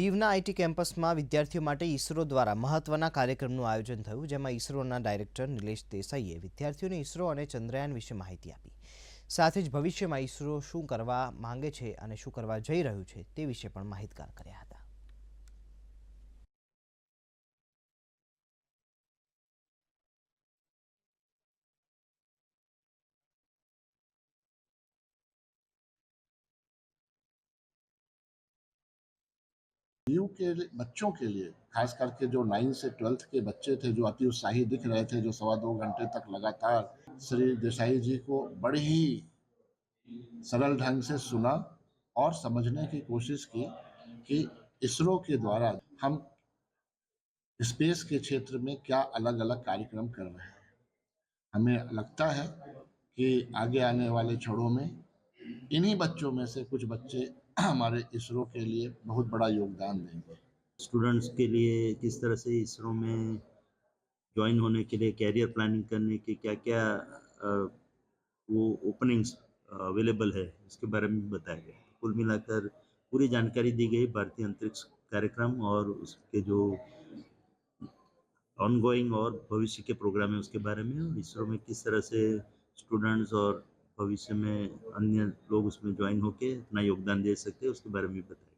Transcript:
દીવના આઈટી કેમ્પસમાં વિદ્યાર્થીઓ માટે ઇસરો દ્વારા મહત્વના કાર્યક્રમનું આયોજન થયું, જેમાં ઇસરોના ડાયરેક્ટર નિલેશ દેસાઈએ વિદ્યાર્થીઓને ઇસરો અને ચંદ્રયાન વિશે માહિતી આપી. સાથે જ ભવિષ્યમાં ઇસરો શું કરવા માંગે છે અને શું કરવા જઈ રહ્યું છે તે વિશે પણ માહિતગાર કર્યા હતા. यू के बच्चों के लिए, खास करके जो नाइन्थ से ट्वेल्थ के बच्चे थे, जो अति उत्साही दिख रहे थे, जो सवा दो घंटे तक लगातार श्री देसाई जी को बड़े ही सरल ढंग से सुना और समझने की कोशिश की कि इसरो के द्वारा हम स्पेस के क्षेत्र में क्या अलग अलग कार्यक्रम कर रहे हैं। हमें लगता है कि आगे आने वाले क्षणों में इन्हीं बच्चों में से कुछ बच्चे हमारे इसरो के लिए बहुत बड़ा योगदान देंगे। स्टूडेंट्स के लिए किस तरह से इसरो में ज्वाइन होने के लिए कैरियर प्लानिंग करने के क्या क्या वो ओपनिंग्स अवेलेबल है, इसके बारे में बताया गया। कुल मिलाकर पूरी जानकारी दी गई भारतीय अंतरिक्ष कार्यक्रम और उसके जो ऑनगोइंग और भविष्य के प्रोग्राम है उसके बारे में और इसरो में किस तरह से स्टूडेंट्स और भविष्य में अन्य लोग उसमें ज्वाइन होके अपना योगदान दे सकते हैं, उसके बारे में भी बताया